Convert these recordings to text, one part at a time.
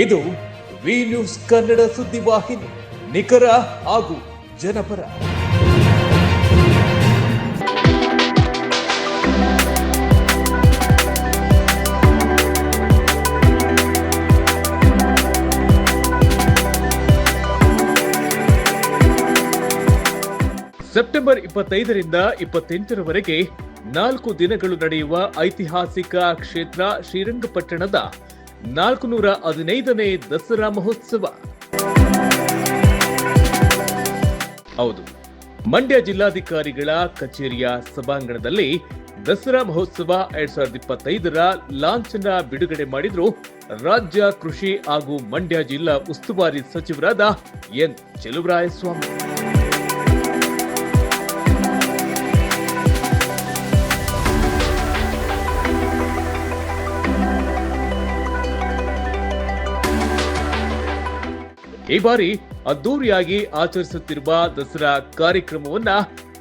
ಇದು V news Kannada ಸುದ್ದಿವಾಹಿನಿ ನಿಖರ ಹಾಗೂ ಜನಪರ. ಸೆಪ್ಟೆಂಬರ್ ಇಪ್ಪತ್ತೈದರಿಂದ ಇಪ್ಪತ್ತೆಂಟರವರೆಗೆ ನಾಲ್ಕು ದಿನಗಳು ನಡೆಯುವ ಐತಿಹಾಸಿಕ ಕ್ಷೇತ್ರ ಶ್ರೀರಂಗಪಟ್ಟಣದ ನಾಲ್ಕು ನೂರ ಹದಿನೈದನೇ ದಸರಾ ಮಹೋತ್ಸವ. ಹೌದು, ಮಂಡ್ಯ ಜಿಲ್ಲಾಧಿಕಾರಿಗಳ ಕಚೇರಿಯ ಸಭಾಂಗಣದಲ್ಲಿ ದಸರಾ ಮಹೋತ್ಸವ ಎರಡ್ ಸಾವಿರದ ಇಪ್ಪತ್ತೈದರ ಲಾಂಛನ ಬಿಡುಗಡೆ ಮಾಡಿದ್ರು ರಾಜ್ಯ ಕೃಷಿ ಹಾಗೂ ಮಂಡ್ಯ ಜಿಲ್ಲಾ ಉಸ್ತುವಾರಿ ಸಚಿವರಾದ ಎನ್. ಚೆಲುವರಾಯಸ್ವಾಮಿ. ಈ ಬಾರಿ ಅದ್ದೂರಿಯಾಗಿ ಆಚರಿಸುತ್ತಿರುವ ದಸರಾ ಕಾರ್ಯಕ್ರಮವನ್ನ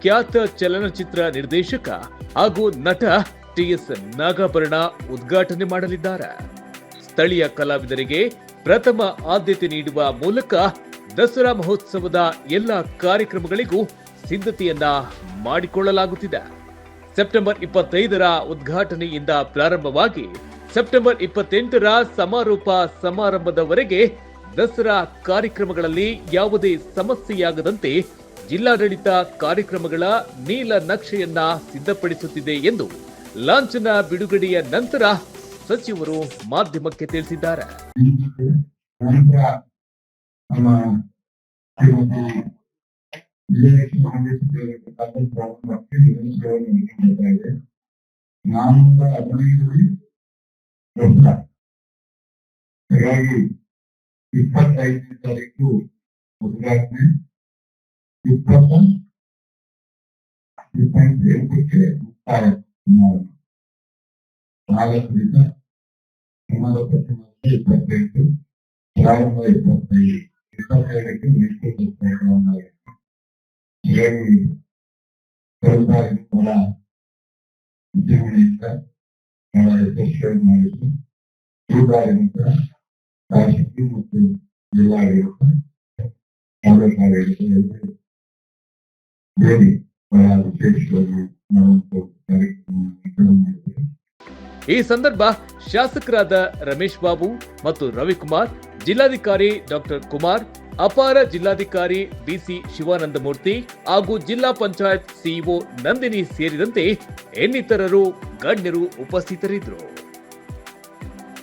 ಖ್ಯಾತ ಚಲನಚಿತ್ರ ನಿರ್ದೇಶಕ ಹಾಗೂ ನಟ ಟಿಎಸ್ ನಾಗಾಭರಣ ಉದ್ಘಾಟನೆ ಮಾಡಲಿದ್ದಾರೆ. ಸ್ಥಳೀಯ ಕಲಾವಿದರಿಗೆ ಪ್ರಥಮ ಆದ್ಯತೆ ನೀಡುವ ಮೂಲಕ ದಸರಾ ಮಹೋತ್ಸವದ ಎಲ್ಲ ಕಾರ್ಯಕ್ರಮಗಳಿಗೂ ಸಿದ್ಧತೆಯನ್ನ ಮಾಡಿಕೊಳ್ಳಲಾಗುತ್ತಿದೆ. ಸೆಪ್ಟೆಂಬರ್ ಇಪ್ಪತ್ತೈದರ ಉದ್ಘಾಟನೆಯಿಂದ ಪ್ರಾರಂಭವಾಗಿ ಸೆಪ್ಟೆಂಬರ್ ಇಪ್ಪತ್ತೆಂಟರ ಸಮಾರೋಪ ಸಮಾರಂಭದವರೆಗೆ ದಸರಾ ಕಾರ್ಯಕ್ರಮಗಳಲ್ಲಿ ಯಾವುದೇ ಸಮಸ್ಯೆಯಾಗದಂತೆ ಜಿಲ್ಲಾಡಳಿತ ಕಾರ್ಯಕ್ರಮಗಳ ನೀಲ ನಕ್ಷೆಯನ್ನ ಸಿದ್ಧಪಡಿಸುತ್ತಿದೆ ಎಂದು ಲಾಂಛನ ಬಿಡುಗಡೆಯ ನಂತರ ಸಚಿವರು ಮಾಧ್ಯಮಕ್ಕೆ ತಿಳಿಸಿದ್ದಾರೆ. ನಂತರ ನಮ್ಮ ಶ್ರೀಮತಿ ವಿಜಯಲಕ್ಷ್ಮಿ ಕಾಂಗ್ರೆಸ್ ಸೇವೆಯನ್ನು ನೀಡುತ್ತಾ ಇದೆ ನಾನ್ನೂರ ಹದಿನೈದು ವರ್ಷ ಹಾಗಾಗಿ ಇಪ್ಪತ್ತೈದನೇ ತಾರೀಕು ಉದ್ಘಾಟನೆ ಇಪ್ಪತ್ತ ಇಪ್ಪತ್ತೆಂಟಕ್ಕೆ ಮುಕ್ತಾಯ ಚುನಾವಣೆ ನಾಲ್ಕರಿಂದ ಸಮಾರೋಪ ಇಪ್ಪತ್ತೆಂಟು ಪ್ರಾರಂಭ ಇಪ್ಪತ್ತೈದು ಇಪ್ಪತ್ತೆರಡಕ್ಕೆ ಮೈಸೂರು ಕಾರ್ಯಕ್ರಮವಾಗಿತ್ತು ಹೀಗಾಗಿ ಸರ್ಕಾರಿ ಕೂಡ ವಿಜೃಂಭಣೆಯಿಂದ ಬಹಳ ಯಶಸ್ವಿಯಾಗಿ ಮಾಡಿದ್ದು ಈ ಬಾರಿ ನಂತರ ಈ ಸಂದರ್ಭ ಶಾಸಕರಾದ ರಮೇಶ್ ಬಾಬು ಮತ್ತು ರವಿಕುಮಾರ್, ಜಿಲ್ಲಾಧಿಕಾರಿ ಡಾಕ್ಟರ್ ಕುಮಾರ್, ಅಪಾರ ಜಿಲ್ಲಾಧಿಕಾರಿ ಬಿಸಿ ಶಿವಾನಂದಮೂರ್ತಿ ಹಾಗೂ ಜಿಲ್ಲಾ ಪಂಚಾಯತ್ ಸಿಇಒ ನಂದಿನಿ ಸೇರಿದಂತೆ ಇನ್ನಿತರರು ಗಣ್ಯರು ಉಪಸ್ಥಿತರಿದ್ದರು.